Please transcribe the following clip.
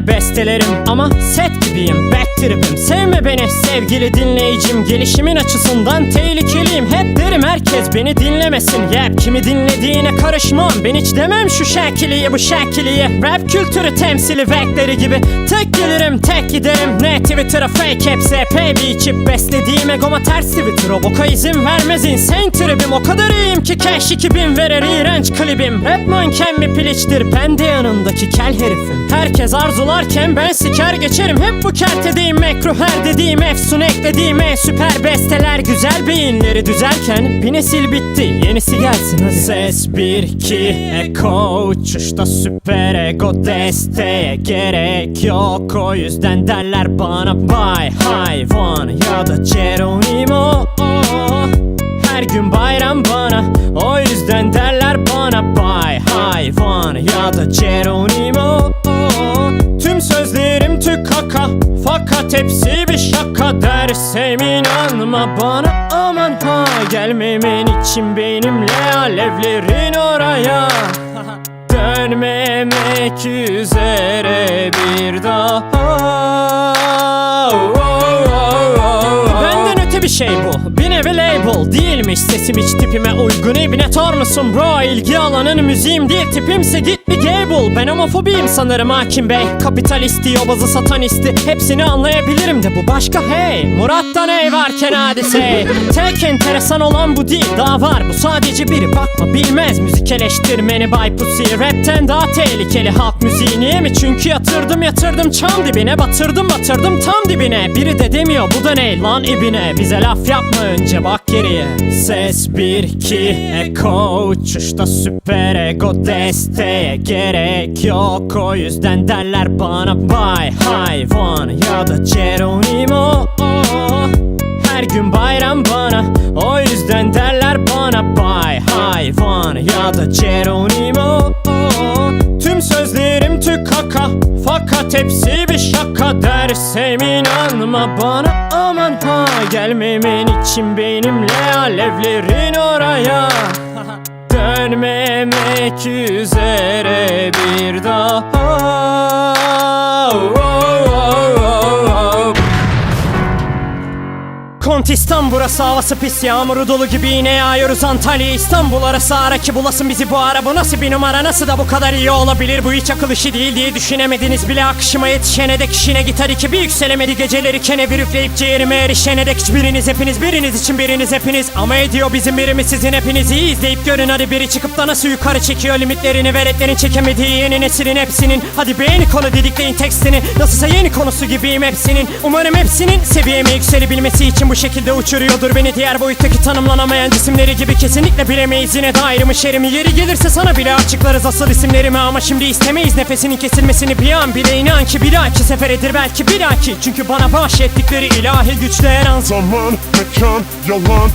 better bet. Bestelerim Ama set gibiyim back trip'im. Sevme beni sevgili dinleyicim Gelişimin açısından tehlikeliyim. Hep derim herkes beni dinlemesin. Yep kimi dinlediğine karışmam. Ben hiç demem şu şekiliye bu şekiliye Rap kültürü temsili vekleri gibi. Tek gelirim tek giderim. Ne Twitter'a fake hepsi epey bir içip Beslediğim egoma ters Twitter. O boka izin vermez insane tribim. O kadar iyiyim ki cash 2000 verir iğrenç klibim. Rap manken bir piliçtir. Ben de yanındaki kel herifim. Herkes arzularken ben siker geçerim. Hep bu kertedeyim mekruh her dediğim efsun eklediğim en süper besteler Güzel beyinleri düzelken bir nesil bitti Yenisi gelsin. Hadi Ses 1 2 Eko uçuşta süper ego desteğe gerek yok. O yüzden derler bana bay hayvan ya da Geronimo her gün bayram bana O yüzden derler bana bay hayvan ya da Geronimo tük kaka Fakat hepsi bir şaka Dersem inanma bana. Aman ha Gelmemen için benimle alevlerin oraya. Dönmemek üzere bir daha label değilmiş Sesim hiç tipime uygun. İbne tor musun bro? İlgi alanın müziğim değil tipimse git bir gable Ben homofobiyim sanırım hakim bey. Kapitalisti yobazı satanisti Hepsini anlayabilirim de bu başka hey. Murat'tan ey varken hadise. Tek enteresan olan bu değil daha var. Bu sadece biri bakma bilmez. Müzik eleştirmeni Bay Pussy. Rapten daha tehlikeli halk müziği. Niye mi? Çünkü yatırdım yatırdım. Çam dibine Batırdım batırdım tam dibine. Biri de demiyor bu da ne? Lan ibine. Bize laf yapma önce bak geriye Ses 1 2 Eko uçuşta süper ego desteğe gerek yok. O yüzden derler bana bay hayvan ya da Geronimo. Her gün bayram bana O yüzden derler bana bay hayvan ya da Geronimo Fakat hepsi bir şaka Dersem inanma bana. Aman ha Gelmemen için benimle alevlerin oraya. Dönmemek üzere Kontistan burası havası pis yağmuru dolu gibi yine yağıyoruz Antalya İstanbul arası ara ki bulasın bizi bu ara. Bu nasıl bir numara nasıl da bu kadar iyi olabilir? Bu hiç akıl işi değil diye düşünemediniz bile. Akışıma yetişene dek işine gitar iki bir yükselemedi Geceleri kenevir üfleyip ciğerime erişene dek Hiçbiriniz hepiniz biriniz için biriniz hepiniz. Ama ediyor bizim birimiz sizin hepinizi iyi izleyip görün. Hadi biri çıkıp da nasıl yukarı çekiyor limitlerini Veletlerin çekemediği yeni neslin hepsinin. Hadi beğeni konu dedikleyin tekstini. Nasılsa yeni konusu gibiyim hepsinin. Umarım hepsinin seviyeme yükselebilmesi için bu şekilde uçuruyordur beni. Diğer boyuttaki tanımlanamayan cisimleri gibi kesinlikle bilemeyiz. Yine de ayrımı şerimi yeri gelirse sana bile açıklarız asıl isimlerimi. Ama şimdi istemeyiz nefesinin kesilmesini. Bir an bile inan ki bir dahaki seferedir belki bir dahaki Çünkü bana bahşettikleri ilahi güçle her an Zaman, mekan, yalan